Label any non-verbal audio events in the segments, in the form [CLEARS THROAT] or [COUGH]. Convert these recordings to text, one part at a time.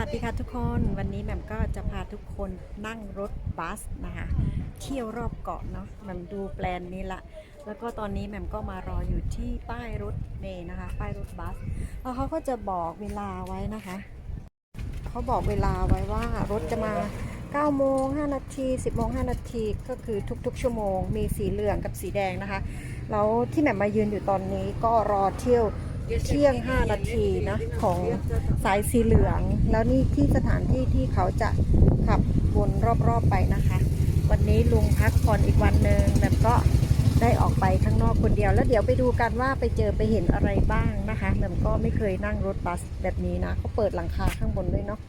วัสดีค่ะทุกคนวันนี้แหม่มก็จะพาทุกคนนั่งรถบัสนะคะเที่ยวรอบเกาะเนาะแหม่มดูแปลนนี้ละ แล้วก็ตอนนี้แหม่มก็มารออยู่ที่ป้ายรถเมล์นะคะป้ายรถบัสแล้วเขาก็จะบอกเวลาไว้นะคะเขาบอกเวลาไว้ว่ารถจะมา9โมง5นาที 10โมง5นาทีก็คือทุกๆ ชั่วโมง มีสีเหลืองกับสีแดงนะคะแล้วที่แหม่มมายืนอยู่ตอนนี้ก็รอเที่ยว เที่ยง 5 นาทีนะของสายสีเหลือง แล้วนี่ที่สถานที่ที่เขาจะขับวนรอบๆไปนะคะ วันนี้ลุงพักผ่อนอีกวันหนึ่งแบบก็ได้ออกไปข้างนอกคนเดียว แล้วเดี๋ยวไปดูกันว่าไปเจอไปเห็นอะไรบ้างนะคะแบบก็ไม่เคยนั่งรถบัสแบบนี้นะเขาเปิดหลังคาข้างบนด้วยเนาะ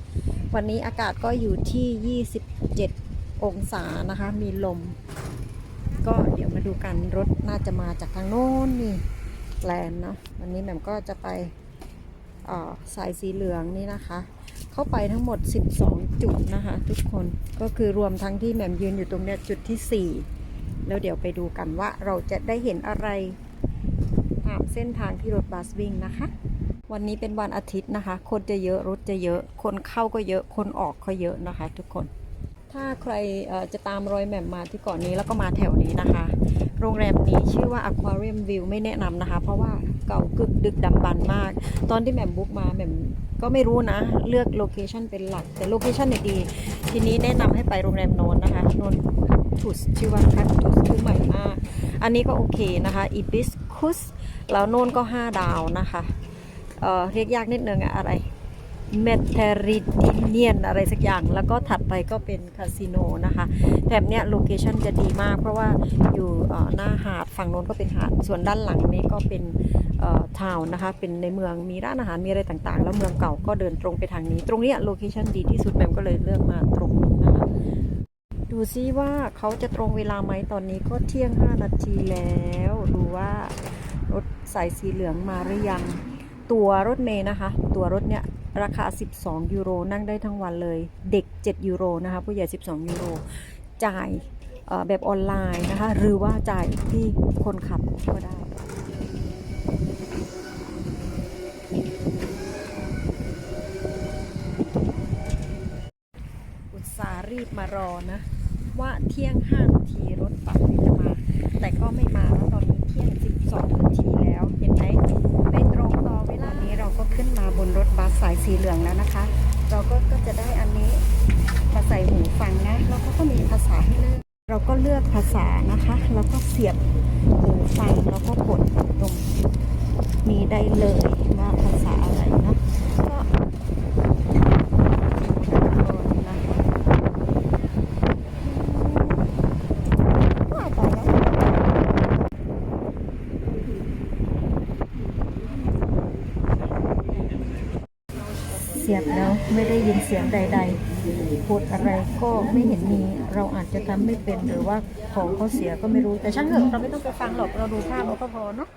วันนี้อากาศก็อยู่ที่ 27 องศานะคะ มีลม ก็เดี๋ยวมาดูกันรถน่าจะมาจากทางโน้นนี่ แลนด์เนาะวันนี้แหม่มก็จะไปอ่อสายสีเหลืองนี่นะคะ เข้าไปทั้งหมด 12 จุดนะคะ ทุกคนก็คือรวมทั้งที่แหม่มยืนอยู่ตรงเนี้ยจุดที่ 4 แล้วเดี๋ยวไปดูกันว่าเราจะได้เห็นอะไรตามเส้นทางที่รถบัสวิ่งนะคะ วันนี้เป็นวันอาทิตย์นะคะ คนจะเยอะรถจะเยอะ คนเข้าก็เยอะ คนออกก็เยอะนะคะ ทุกคน ถ้าใครจะตามรอยแหม่มมาที่เก่อนนี้แล้วก็มาแถวนี้นะคะ โรงแรมนี้ชื่อว่า Aquarium View ไม่แนะนำนะคะ เพราะว่าเก่ากึกดึกดำบรรพ์มาก ตอนที่แหม่มบุ๊กมาแหม่มก็ไม่รู้นะ เลือกโลเคชันเป็นหลัก แต่โลเคชันเนี่ยดี ทีนี้แนะนำให้ไปโรงแรมโนนนะคะโนนทุสชื่อว่าคัทุสคือใหม่มาก อันนี้ก็โอเคนะคะ Ibiscus แล้วโนนก็ 5 ดาวนะคะเออเรียกยากนิดนึงอะอะไร เมดเทอริเนียนอะไรสักอย่าง แล้วก็ถัดไปก็เป็นคาสิโนนะคะ แถบเนี้ยโลเคชันจะดีมาก เพราะว่าอยู่หน้าหาดฝั่งโน้นก็เป็นหาด ส่วนด้านหลังนี้ก็เป็นทาวน์นะคะ เป็นในเมืองมีร้านอาหารมีอะไรต่างๆ แล้วเมืองเก่าก็เดินตรงไปทางนี้ ตรงเนี้ยโลเคชันดีที่สุดแมมก็เลยเลือกมาตรงนี้นะคะดูซิว่าเขาจะตรงเวลาไหมตอนนี้ก็เที่ยง 5 นาทีแล้ว ดูว่ารถสายสีเหลืองมาหรือยัง ตัวรถเมย์นะคะ ตัวรถเนี่ย ราคา 12 ยูโร นั่งได้ทั้งวันเลย เด็ก 7 ยูโรนะคะผู้ใหญ่ 12 ยูโร จ่ายแบบออนไลน์นะคะ หรือว่าจ่ายที่คนขับก็ได้อุตสารีบมารอนะ ว่าเที่ยง5นาทีรถบัสจะมา แต่ก็ไม่มาแล้วตอนนี้เที่ยง 12 นาทีแล้ว เห็นไหมไม่ตรงต่อเวลานี้เราก็ขึ้นมาบนรถบั สายสีเหลืองแล้วนะคะ เราก็ก็จะได้อันนี้มาใส่หูฟังนะแล้วก็ก็มีภาษาให้เลือกเราก็เลือกภาษานะคะ แล้วก็เสียบหูฟังแล้วก็กดตรงนี้ได้เลยว่าภาษาอะไรนะก็ เสียบแล้วไม่ได้ยิน เสียงใดๆพูดอะไรก็ไม่เห็นมี เราอาจจะทำไม่เป็นหรือว่าของเขาเสียก็ไม่รู้แต่ช่างเถอะเราไม่ต้องไปฟังหรอกเราดูภาพเราก็พอเนาะ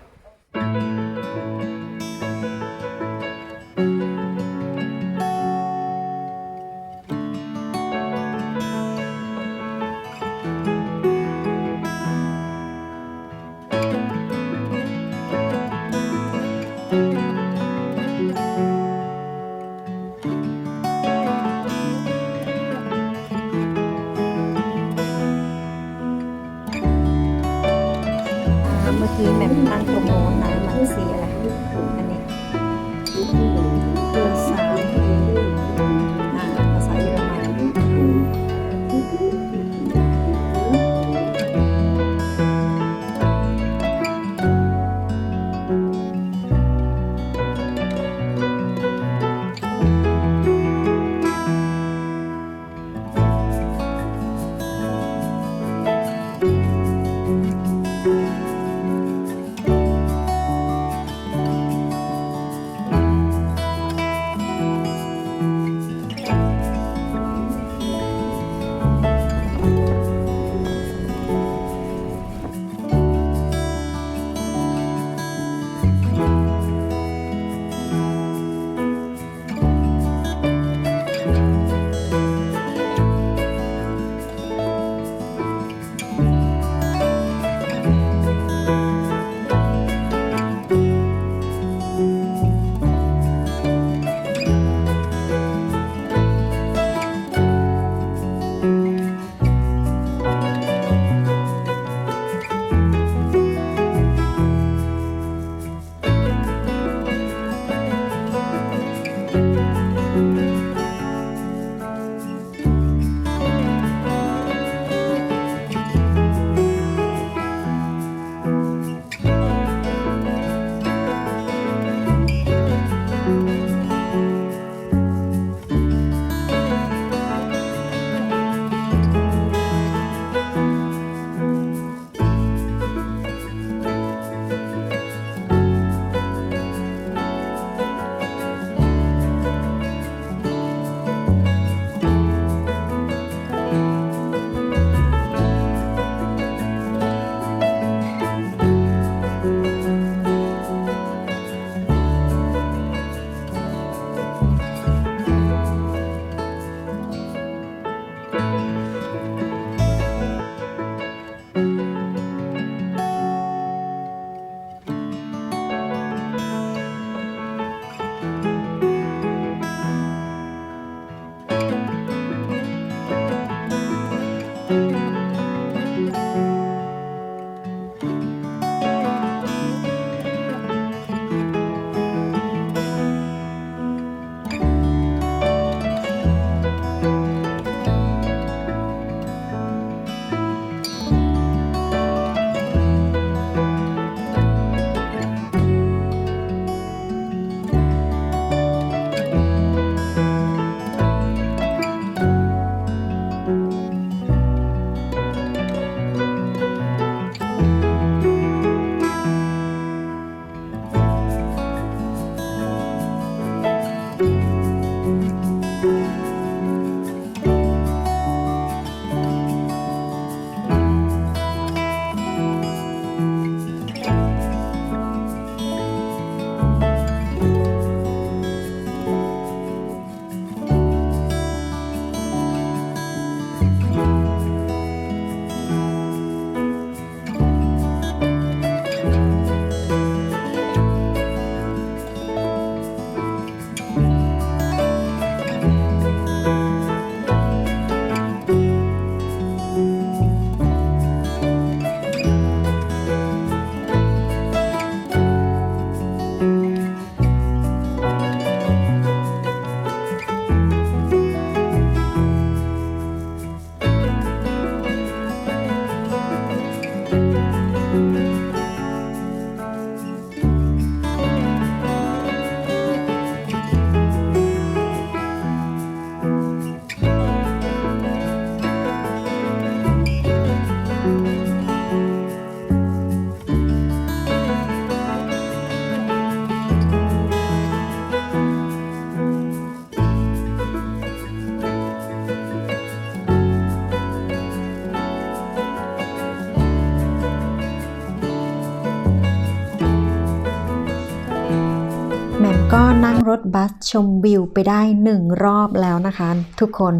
รถบัสชมวิวไปได้หนึ่งรอบแล้วนะคะ ทุกคน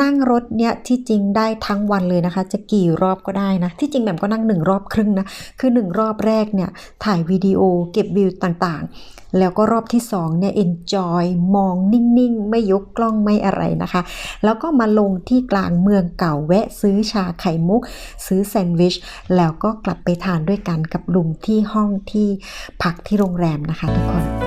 นั่งรถเนี่ยที่จริงได้ทั้งวันเลยนะคะ จะกี่รอบก็ได้นะ ที่จริงแหม่มก็นั่งหนึ่งรอบครึ่งนะ คือหนึ่งรอบแรกเนี่ยถ่ายวิดีโอเก็บวิวต่างๆ แล้วก็รอบที่สองเนี่ย enjoy มองนิ่งๆ ไม่ยกกล้องไม่อะไรนะคะ แล้วก็มาลงที่กลางเมืองเก่าแวะซื้อชาไข่มุก ซื้อแซนด์วิช แล้วก็กลับไปทานด้วยกันกับลุงที่ห้องที่พักที่โรงแรมนะคะทุกคน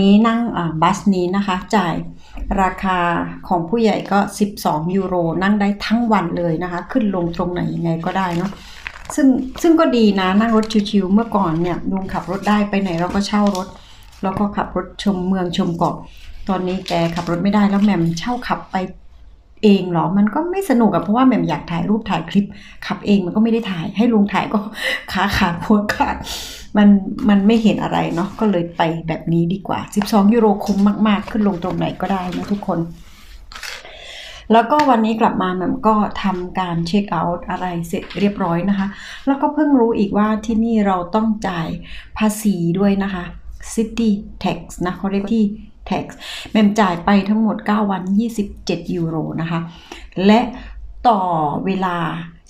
นี้นั่งบัสนี้นะคะ จ่ายราคาของผู้ใหญ่ก็ 12 ยูโร นั่งได้ทั้งวันเลยนะคะ ขึ้นลงตรงไหนยังไงก็ได้เนาะซึ่งซึ่งก็ดีนะนั่งรถชิวๆเมื่อก่อนเนี่ยลุงขับรถได้ไปไหนเราก็เช่ารถ แล้วก็ขับรถชมเมืองชมเกาะตอนนี้แกขับรถไม่ได้แล้วแหม่มเช่าขับไปเองเหรอ มันก็ไม่สนุกอะเพราะว่าแหม่มอยากถ่ายรูปถ่ายคลิป ขับเองมันก็ไม่ได้ถ่าย ให้ลุงถ่ายก็ขาขาดหัวขาด มันมันไม่เห็นอะไรเนาะก็เลยไปแบบนี้ดีกว่า 12 ยูโรคุ้มมากๆ ขึ้นลงตรงไหนก็ได้นะทุกคน แล้วก็วันนี้กลับมาแมมก็ทำการเช็คเอาท์อะไรเสร็จเรียบร้อยนะคะ แล้วก็เพิ่งรู้อีกว่าที่นี่เราต้องจ่ายภาษีด้วยนะคะ City Tax นะเขาเรียกที่ Tax แมมจ่ายไปทั้งหมด 9 วัน 27 ยูโรนะคะ และ ต่อเวลา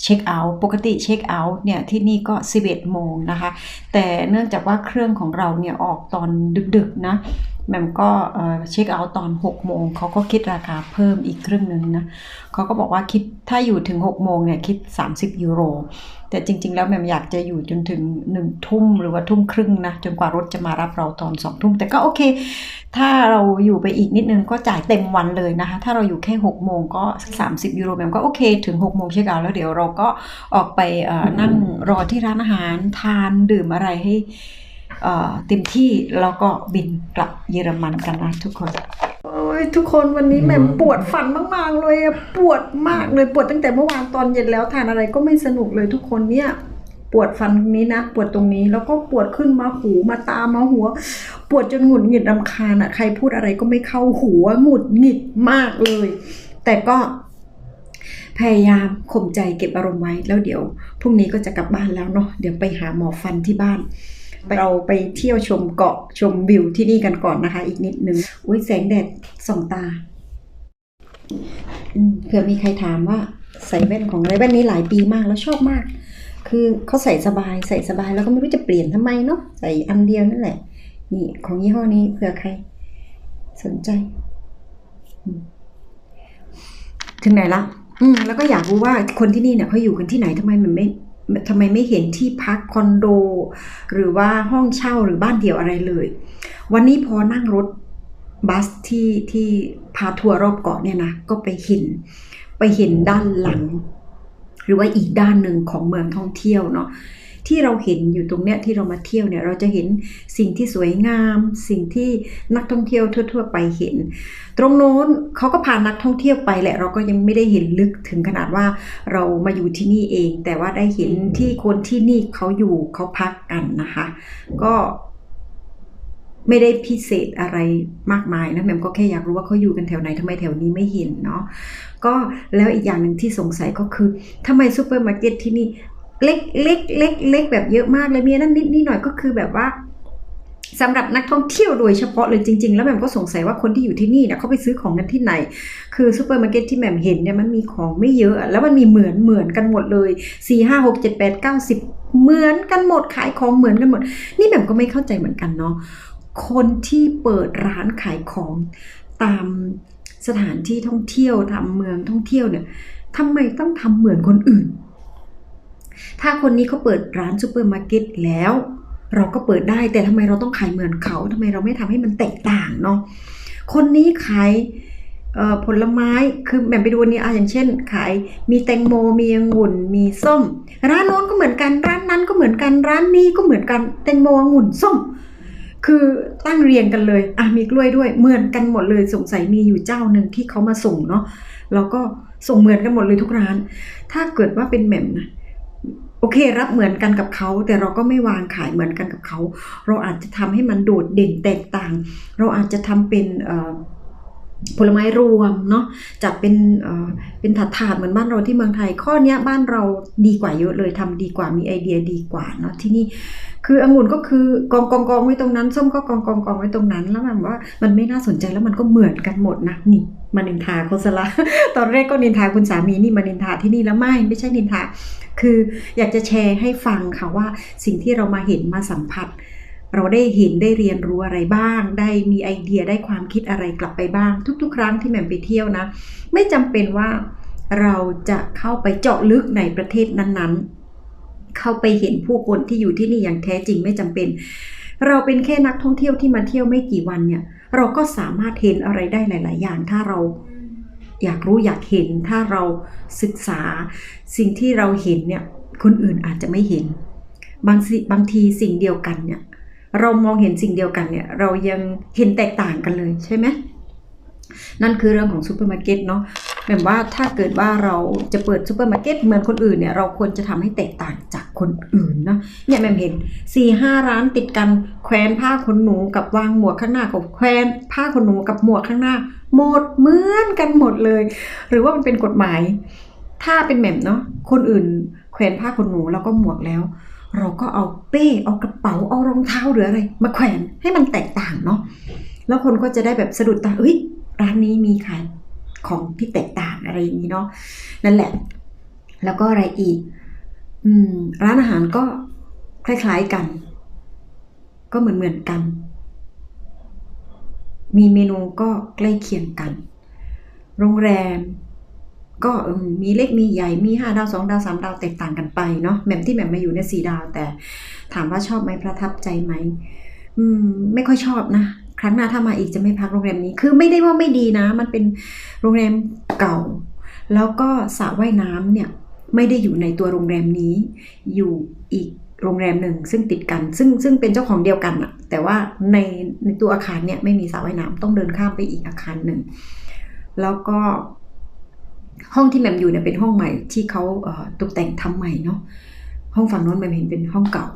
เช็คเอาท์ปกติเช็คเอาท์เนี่ยที่นี่ก็ 11 โมงนะคะ แต่เนื่องจากว่าเครื่องของเราเนี่ยออกตอนดึกๆนะแหม่มก็เอ่อเช็คเอาท์ตอน 6 โมงเขาก็คิดราคาเพิ่มอีกครึ่งหนึ่งนะเขาก็บอกว่าคิดถ้าอยู่ถึง 6 โมงเนี่ยคิด 30 ยูโร แต่จริง ๆ แล้วแม่มอยากจะอยู่จนถึง1ทุ่มหรือว่าทุ่มครึ่งนะจนกว่ารถจะมารับเราตอน2ทุ่มแต่ก็โอเค ถ้าเราอยู่ไปอีกนิดนึงก็จ่ายเต็มวันเลยนะคะ ถ้าเราอยู่แค่6โมงก็30ยูโรแม่มก็โอเค ถึง6โมงเช็คเอาท์แล้วเดี๋ยวเราก็ออกไปนั่งรอที่ร้านอาหารทานดื่มอะไรให้เต็มที่แล้วก็บินกลับเยอรมันกันนะทุกคน ยทุกคนวันนี้แหม่มปวดฟันมากๆเลยอะปวดมากเลยปวดตั้งแต่เมื่อวานตอนเย็นแล้วทานอะไรก็ไม่สนุกเลยทุกคนเนี่ย ปวดฟันตรงนี้นะปวดตรงนี้แล้วก็ปวดขึ้นมาหูมาตามาหัว ปวดจนหงุดหงิดรำคาญอะใครพูดอะไรก็ไม่เข้าหูอะหงุดหงิดมากเลย แต่ก็พยายามข่มใจเก็บอารมณ์ไว้แล้วเดี๋ยวพรุ่งนี้ก็จะกลับบ้านแล้วเนาะเดี๋ยวไปหาหมอฟันที่บ้านไป เราไปเที่ยวชมเกาะชมวิวที่นี่กันก่อนนะคะ อีกนิดนึงอุ้ยแสงแดดส่องตาเผื่อมีใครถามว่าใส่แว่นของอะไรแว่นนี้หลายปีมากแล้วชอบมาก คือเขาใส่สบายใส่สบายแล้วก็ไม่รู้จะเปลี่ยนทำไมเนาะใส่อันเดียวนั่นแหละ นี่ของยี่ห้อนี้เผื่อใคร สนใจ ถึงไหนละอืมแล้วก็อยากรู้ว่าคนที่นี่เนี่ยเขาอยู่กันที่ไหนทำไมมันไม่ ทำไมไม่เห็นที่พักคอนโด หรือว่าห้องเช่าหรือบ้านเดี่ยวอะไรเลย วันนี้พอนั่งรถบัสที่ที่พาทัวร์รอบเกาะเนี่ยนะก็ไปเห็น ไปเห็นด้านหลัง หรือว่าอีกด้านหนึ่งของเมืองท่องเที่ยวเนาะ ที่เราเห็นอยู่ตรงเนี้ยที่เรามาเที่ยวเนี่ยเราจะเห็นสิ่งที่สวยงาม สิ่งที่นักท่องเที่ยวทั่ว ๆ ไปเห็น ตรงโน้นเขาก็พานักท่องเที่ยวไปแหละเราก็ยังไม่ได้เห็นลึกถึงขนาดว่าเรามาอยู่ที่นี่เอง แต่ว่าได้เห็นที่คนที่นี่เขาอยู่เขาพักกันนะคะ ก็ไม่ได้พิเศษอะไรมากมายนะแม่มก็แค่อยากรู้ว่าเขาอยู่กันแถวไหนทำไมแถวนี้ไม่เห็นเนาะก็แล้วอีกอย่างหนึ่งที่สงสัยก็คือทำไมซูเปอร์มาร์เก็ตที่นี่ เล็กเล็กเล็กเล็กแบบเยอะมากเลยมีนั่นนิดนิดหน่อยก็คือแบบว่าสำหรับนักท่องเที่ยวโดยเฉพาะเลยจริง ๆ แล้วแหม่มก็สงสัยว่าคนที่อยู่ที่นี่เนี่ยเขาไปซื้อของกันที่ไหน คือซูเปอร์มาร์เก็ตที่แหม่มเห็นเนี่ยมันมีของไม่เยอะอะ แล้วมันมีเหมือนเหมือนกันหมดเลยสี่ห้าหกเจ็ดแปดเก้าสิบเหมือนกันหมดขายของเหมือนกันหมด นี่แหม่มก็ไม่เข้าใจเหมือนกันเนาะคนที่เปิดร้านขายของตามสถานที่ท่องเที่ยวทำเมืองท่องเที่ยวเนี่ยทำไมต้องทำเหมือนคนอื่น ถ้าคนนี้เขาเปิดร้านซูเปอร์มาร์เก็ตแล้ว เราก็เปิดได้แต่ทำไมเราต้องขายเหมือนเขาทำไมเราไม่ทำให้มันแตกต่างเนาะคนนี้ขายผลไม้คือแบ่งไปดูนี้อะอย่างเช่น ขายมีแตงโมมีองุ่น มีส้ม ร้านโน้นก็เหมือนกันร้านนั้นก็เหมือนกันร้านนี้ก็เหมือนกันแตงโมองุ่นส้ม คือตั้งเรียงกันเลยอะมีกล้วยด้วยเหมือนกันหมดเลยสงสัยมีอยู่เจ้าหนึ่งที่เขามาส่งเนาะแล้วก็ส่งเหมือนกันหมดเลยทุกร้าน ถ้าเกิดว่าเป็นแหม่มนะ โอเค รับเหมือนกันกับเขา แต่เราก็ไม่วางขายเหมือนกันกับเขา เราอาจจะทำให้มันโดดเด่นแตกต่าง เราอาจจะทำเป็นผลไม้รวมเนาะจัดเป็นเป็นถาดถาดเหมือนบ้านเราที่เมืองไทย ข้อเนี้ยบ้านเราดีกว่าเยอะเลยทำดีกว่ามีไอเดียดีกว่าเนาะที่นี่คือองุ่นก็คือกองกองกองไว้ตรงนั้นส้มก็กองกองกองไว้ตรงนั้น แล้วมันว่ามันไม่น่าสนใจแล้วมันก็เหมือนกันหมดนะนี่ มานินทาโคสละตอนแรกก็นินทาคุณสามีนี่มานินทาที่นี่แล้วไม่ไม่ใช่นินทา คืออยากจะแชร์ให้ฟังค่ะว่าสิ่งที่เรามาเห็นมาสัมผัส เราได้เห็นได้เรียนรู้อะไรบ้าง ได้มีไอเดียได้ความคิดอะไรกลับไปบ้าง ทุก ๆ ครั้งที่แหม่มไปเที่ยวนะ ไม่จำเป็นว่าเราจะเข้าไปเจาะลึกในประเทศนั้นๆ เข้าไปเห็นผู้คนที่อยู่ที่นี่อย่างแท้จริงไม่จำเป็น เราเป็นแค่นักท่องเที่ยวที่มาเที่ยวไม่กี่วันเนี่ย เราก็สามารถเห็นอะไรได้หลาย ๆ อย่างถ้าเราอยากรู้อยากเห็นถ้าเราศึกษาสิ่งที่เราเห็นเนี่ยคนอื่นอาจจะไม่เห็น บางบางทีสิ่งเดียวกันเนี่ย เรามองเห็นสิ่งเดียวกันเนี่ย เรายังเห็นแตกต่างกันเลยใช่ไหม นั่นคือเรื่องของซูเปอร์มาร์เก็ตเนาะแบบว่าถ้าเกิดว่าเราจะเปิดซูเปอร์มาร์เก็ตเหมือนคนอื่นเนี่ยเราควรจะทำให้แตกต่างจากคนอื่นเนาะเนี่ยแม่มเห็นสี่ห้าร้านติดกันแขวนผ้าขนหนูกับวางหมวกข้างหน้ากับแขวนผ้าขนหนูกับหมวกข้างหน้า หมดเหมือนกันหมดเลย หรือว่ามันเป็นกฎหมาย ถ้าเป็นแหม่มเนาะคนอื่นแขวนผ้าขนหนูแล้วก็หมวกแล้ว เราก็เอาเป้เอากระเป๋าเอารองเท้าหรืออะไร มาแขวนให้มันแตกต่างเนาะแล้วคนก็จะได้แบบสะดุดตาเอ้ย ร้านนี้มีขายของที่แตกต่างอะไรอย่างนี้เนาะนั่นแหละ แล้วก็อะไรอีก อืม ร้านอาหารก็คล้ายๆกัน ก็เหมือนเหมือนๆกัน มีเมนูก็ใกล้เคียงกัน โรงแรม ก็มีเล็กมีใหญ่มีห้าดาวสองดาวสามดาวแตกต่างกันไปเนาะแหม่มที่แหม่มมาอยู่เนี่ยสี่ดาว แต่ถามว่าชอบไหมประทับใจไหมอืม ไม่ค่อยชอบนะ ครั้งหน้าถ้ามาอีกจะไม่พักโรงแรมนี้ คือไม่ได้ว่าไม่ดีนะ มันเป็นโรงแรมเก่า แล้วก็สระว่ายน้ำเนี่ยไม่ได้อยู่ในตัวโรงแรมนี้ อยู่อีกโรงแรมหนึ่งซึ่งติดกัน ซึ่งซึ่งเป็นเจ้าของเดียวกันอะแต่ว่าในในตัวอาคารเนี่ยไม่มีสระว่ายน้ำต้องเดินข้ามไปอีกอาคารหนึ่ง แล้วก็ห้องที่แหม่มอยู่เนี่ยเป็นห้องใหม่ที่เขาเอ่อตกแต่งทำใหม่เนาะห้องฝั่งโน้นแหม่มเห็นเป็นห้องเก่า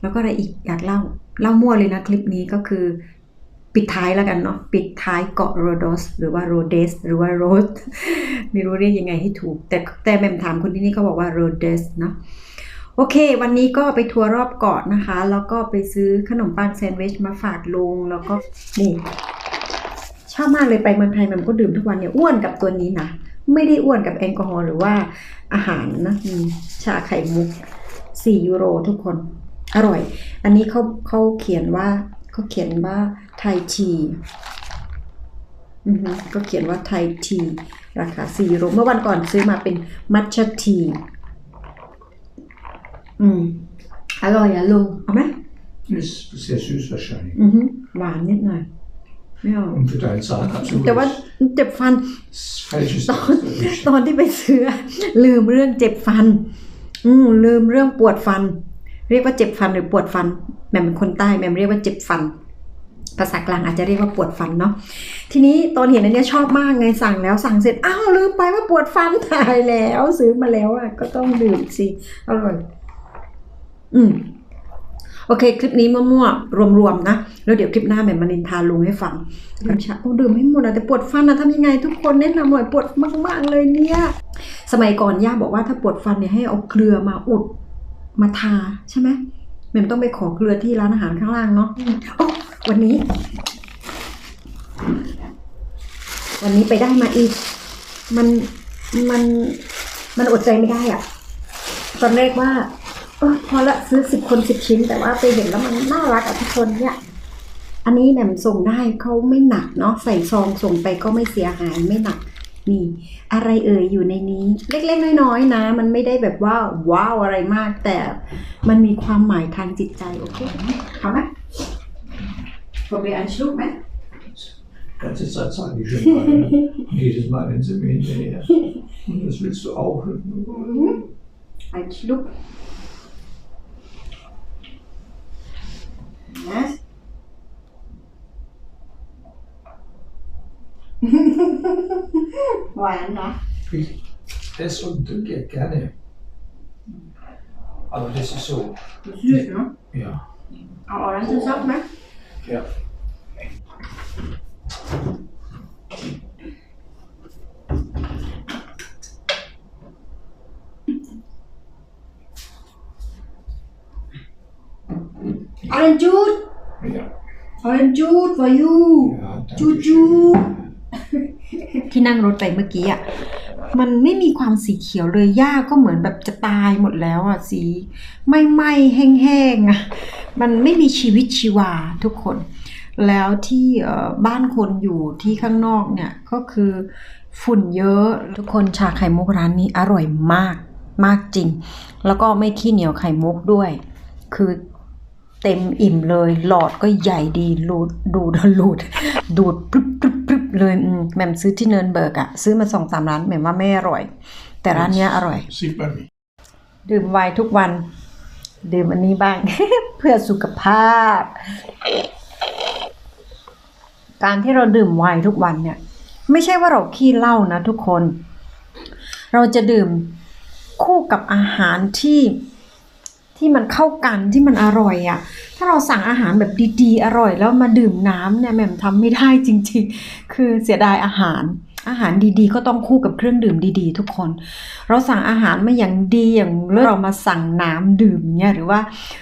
แล้วก็อะไรอีกอยากเล่าเล่ามั่วเลยนะคลิปนี้ก็คือ ปิดท้ายแล้วกันเนาะปิดท้ายเกาะโรโดสหรือว่าโรเดสหรือว่าโรสไม่รู้เรียกยังไงให้ถูก แต่แต่แม่มถามคนที่นี่เขาบอกว่าโรเดสเนาะโอเค วันนี้ก็ไปทัวร์รอบเกาะนะคะ แล้วก็ไปซื้อขนมปังแซนด์วิชมาฝากลุงแล้วก็นี่ชอบมากเลยไปเมืองไทยแมันก็ดื่มทุกวันเนี่ยอ้วนกับตัวนี้นะไม่ได้อ้วนกับแอลกอฮอล์หรือว่าอาหารนะชาไข่มุก 4 ยูโรทุกคน อร่อย อันนี้เขาเขาเขียนว่า เขาเขียนว่าไทยทีอือฮึก็เขียนว่าไทยที ราคา4ยูโรเมื่อวันก่อนซื้อมาเป็นมัทฉะที อืมอร่อยอะลุงเอาไหม Ist sehr süß wahrscheinlich. อือฮึหวานนิดหน่อยไม่เอา Und für deinen Zahn absolut. แต่ว่าเจ็บฟัน das falsches ตอนตอนที่ไปซื้อ ลืมเรื่องเจ็บฟัน อืมลืมเรื่องปวดฟัน เรียกว่าเจ็บฟันหรือปวดฟันแหม่มเป็นคนใต้แหม่มเรียกว่าเจ็บฟัน ภาษากลางอาจจะเรียกว่าปวดฟันเนาะทีนี้ตอนเห็นอันนี้ชอบมากไงสั่งแล้วสั่งเสร็จอ้าวลืมไปว่าปวดฟันตายแล้วซื้อมาแล้วอะก็ต้องดื่มสิอร่อยอืมโอเค คลิปนี้มั่วๆรวมๆนะ แล้วเดี๋ยวคลิปหน้าแม่มานินทาลุงให้ฟังกัญชาโอ้ดื่มไม่หมดอะแต่ปวดฟันอะทำยังไงทุกคนแนะนำหน่อยปวดมากๆเลยเนี่ย สมัยก่อนย่าบอกว่าถ้าปวดฟันเนี่ยให้เอาเกลือมาอุด มาทาใช่ไหมแม่มต้องไปขอเกลือที่ร้านอาหารข้างล่างเนาะโอ้วันนี้ วันนี้ไปได้มาอีก มันมันมันอดใจไม่ได้อะตอนแรกว่าออพอละซื้อสิบคนสิบชิ้น แต่ว่าไปเห็นแล้วมันน่ารักอะทุกคนเนี่ย อันนี้แหม่มส่งได้เขาไม่หนักเนาะใส่ซองส่งไปก็ไม่เสียหายไม่หนัก นี่ อะไรเอ่ยอยู่ในนี้ เล็กๆ น้อยๆ นะ มันไม่ได้แบบว่าว้าวอะไรมาก แต่มันมีความหมายทางจิตใจ โอเคเอาไหมผมไปอ่านชุกไหม ganze Zeit sagen die schon mal. ne? Und jedes Mal, wenn sie mir hinterher. Und das willst du auch. Ein Schluck. Yes. หวานเนาะ Das unten geht gerne. Aber das ist so, ยืดเนาะ ja. เอาออเรนจ์ช็อกไหม ja. orange juice Ja. orange juice for you ja danke Juju. ที่นั่งรถไปเมื่อกี้อะมันไม่มีความสีเขียวเลยหญ้าก็เหมือนแบบจะตายหมดแล้วอะสีไม่ไหม้แห้งๆอะมันไม่มีชีวิตชีวาทุกคน แล้วที่บ้านคนอยู่ที่ข้างนอกเนี่ยก็คือฝุ่นเยอะทุกคนชาไข่มุกร้านนี้อร่อยมากมากจริง แล้วก็ไม่ขี้เหนียวไข่มุกด้วย คือ เต็มอิ่มเลย หลอดก็ใหญ่ดีรูดดูดรูด ดูดปรึบปรึบปรึบเลยอืมแหม่มซื้อที่เนินเบิร์กอะซื้อมาสองสามร้านแหม่มว่าไม่อร่อย แต่ร้านเนี้ยอร่อย Sieht man nicht. ดื่มไวน์ทุกวัน ดื่มอันนี้บ้าง เพื่อสุขภาพ การที่เราดื่มไวน์ทุกวันเนี่ย ไม่ใช่ว่าเราขี้เหล้านะทุกคน เราจะดื่มคู่กับอาหารที่ ที่มันเข้ากันที่มันอร่อยอะ่ะ ถ้าเราสั่งอาหารแบบดีๆ อร่อย แล้วมาดื่มน้ำเนี่ยแหม่มทำไม่ได้จริง ๆ คือเสียดายอาหาร อาหารดีๆ ก็ต้องคู่กับเครื่องดื่มดีๆ ทุกคน เราสั่งอาหารมาอย่างดีอย่างเลิศเรามาสั่งน้ำดื่มเนี่ยหรือว่า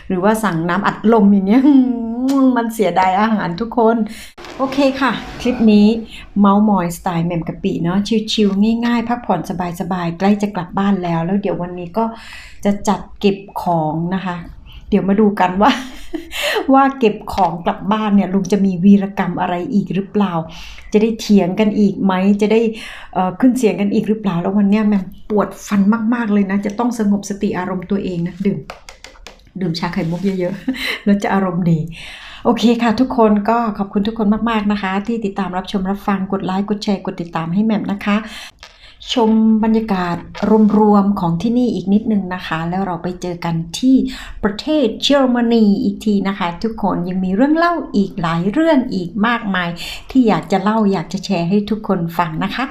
หรือว่าสั่งน้ำอัดลมอย่างเงี้ย มันเสียดายอาหารทุกคน โอเคค่ะ คลิปนี้เมาส์มอยสไตล์แมมกะปิเนาะชิลๆง่ายๆ พักผ่อนสบายๆ ใกล้จะกลับบ้านแล้ว แล้วเดี๋ยววันนี้ก็จะจัดเก็บของนะคะ เดี๋ยวมาดูกันว่า ว่าเก็บของกลับบ้านเนี่ยลุงจะมีวีรกรรมอะไรอีกหรือเปล่า จะได้เถียงกันอีกไหมจะได้อ่อขึ้นเสียงกันอีกหรือเปล่า แล้ววันเนี้ยแมมปวดฟันมากๆเลยนะ จะต้องสงบสติอารมณ์ตัวเองนะดื่ม ดื่มชาไข่มุกเยอะๆ แล้วจะอารมณ์ดี โอเคค่ะทุกคนก็ขอบคุณทุกคนมากๆนะคะ ที่ติดตามรับชมรับฟังกดไลค์กดแชร์กดติดตามให้แหม่มนะคะ ชมบรรยากาศรวมๆของที่นี่อีกนิดนึงนะคะ แล้วเราไปเจอกันที่ประเทศเยอรมนีอีกทีนะคะ ทุกคนยังมีเรื่องเล่าอีกหลายเรื่องอีกมากมาย ที่อยากจะเล่าอยากจะแชร์ให้ทุกคนฟังนะคะ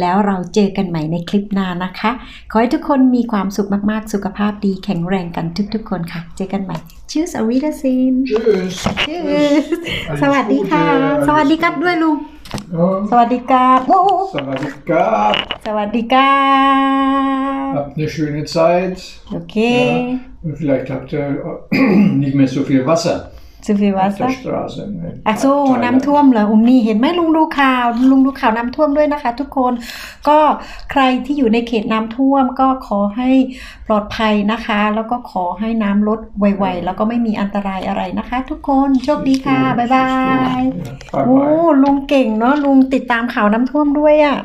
แล้วเราเจอกันใหม่ในคลิปหน้านะคะ ขอให้ทุกคนมีความสุขมากๆ สุขภาพดีแข็งแรงกันทุกๆ คนค่ะ เจอกันใหม่ชื่อสวิดาซิน Tschüss. สวัสดีค่ะ สวัสดีครับด้วยลุง Ja. สวัสดีครับโอ้ Sawadika. สวัสดีครับ Habt eine schöne Zeit. โอเค Ja. Und vielleicht habt ihr [CLEARS THROAT] nicht mehr so viel Wasser สุฟิวั auf ส der Straße. ne? อะโซ Thailand. น้ำท่วมเหรออุ้มนี่เห็นไหมลุงดูข่าว ลุงดูข่าวน้ำท่วมด้วยนะคะ ทุกคนก็ใครที่อยู่ในเขตน้ำท่วมก็ขอให้ปลอดภัยนะคะ แล้วก็ขอให้น้ำลดไวๆแล้วก็ไม่มีอันตรายอะไรนะคะ ทุกคนโชคดีค่ะบ๊ายบาย Ja, Bye โอ้ bye. ลุงเก่งเนาะลุงติดตามข่าวน้ำท่วมด้วยอะ่ะ